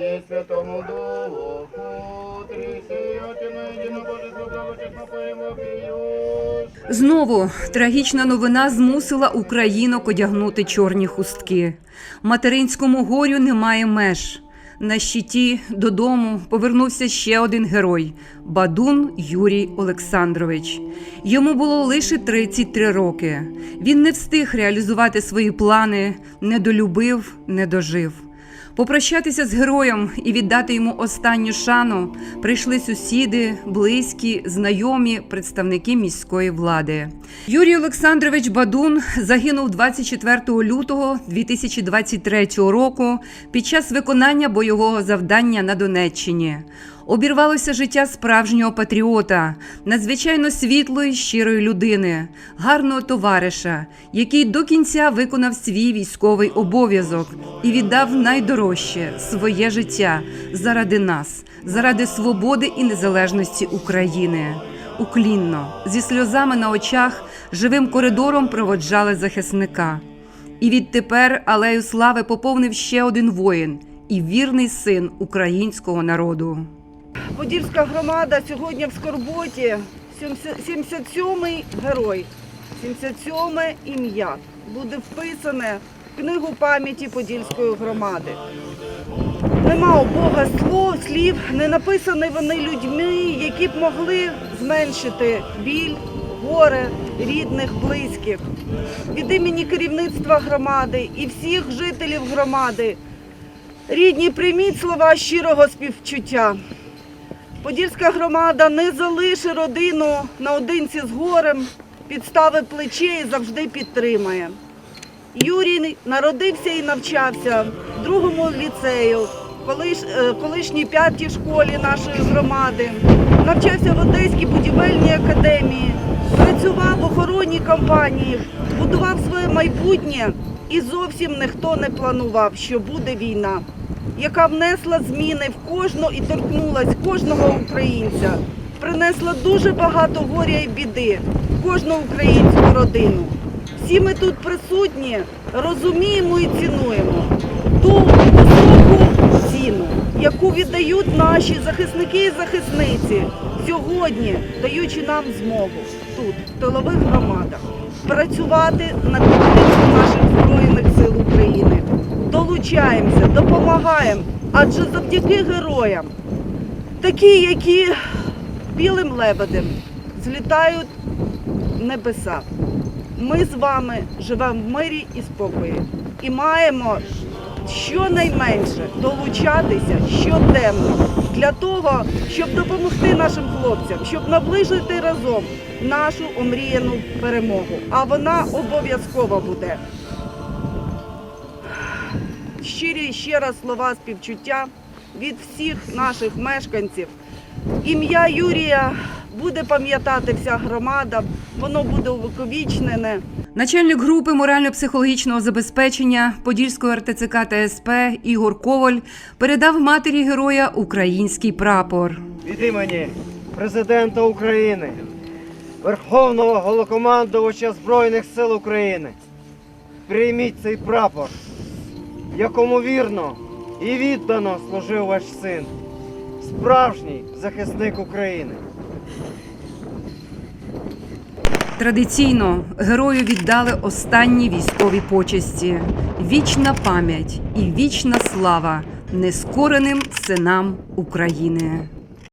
і Святому Духу, трісіятиме єдинобожество благочесно поєвопіюсь. Знову трагічна новина змусила українок одягнути чорні хустки. Материнському горю немає меж. На щиті додому повернувся ще один герой Бадун Юрій Олександрович. Йому було лише 33 роки. Він не встиг реалізувати свої плани, не долюбив, не дожив. Попрощатися з героєм і віддати йому останню шану прийшли сусіди, близькі, знайомі, представники міської влади. Юрій Олександрович Бадун загинув 24 лютого 2023 року під час виконання бойового завдання на Донеччині. Обірвалося життя справжнього патріота, надзвичайно світлої, щирої людини, гарного товариша, який до кінця виконав свій військовий обов'язок і віддав найдорожче своє життя заради нас, заради свободи і незалежності України. Уклінно, зі сльозами на очах, живим коридором проводжали захисника. І відтепер алею слави поповнив ще один воїн і вірний син українського народу. Подільська громада сьогодні в Скорботі 77-й герой, 77-ме ім'я буде вписане в книгу пам'яті Подільської громади. Нема у Бога слов, слів, не написані вони людьми, які б могли зменшити біль, горе рідних, близьких. Від імені керівництва громади і всіх жителів громади. Рідні, прийміть слова щирого співчуття. Подільська громада не залишить родину наодинці з горем, підстави плече і завжди підтримає. Юрій народився і навчався в другому ліцею, колиш, е, колишній п'ятій школі нашої громади, навчався в Одеській будівельній академії, працював в охоронній компанії, будував своє майбутнє. І зовсім ніхто не планував, що буде війна яка внесла зміни в кожну і торкнулась кожного українця, принесла дуже багато горя і біди в кожну українську родину. Всі ми тут присутні розуміємо і цінуємо. Ту високу ціну, яку віддають наші захисники і захисниці сьогодні, даючи нам змогу тут, в тилових громадах, працювати на підтримку наших збройних сил України долучаємося, допомагаємо, адже завдяки героям, такі, які білим лебедем злітають в небеса. Ми з вами живемо в мирі і спокої і маємо щонайменше долучатися щоденно для того, щоб допомогти нашим хлопцям, щоб наближити разом нашу омріяну перемогу. А вона обов'язково буде щирі ще раз слова співчуття від всіх наших мешканців. Ім'я Юрія буде пам'ятати вся громада, воно буде увековічнене. Начальник групи морально-психологічного забезпечення Подільської РТЦК та СП Ігор Коваль передав матері героя український прапор. від імені Президента України, Верховного Голокомандувача Збройних сил України. Прийміть цей прапор, якому вірно і віддано служив ваш син, справжній захисник України. Традиційно герою віддали останні військові почесті. Вічна пам'ять і вічна слава нескореним синам України.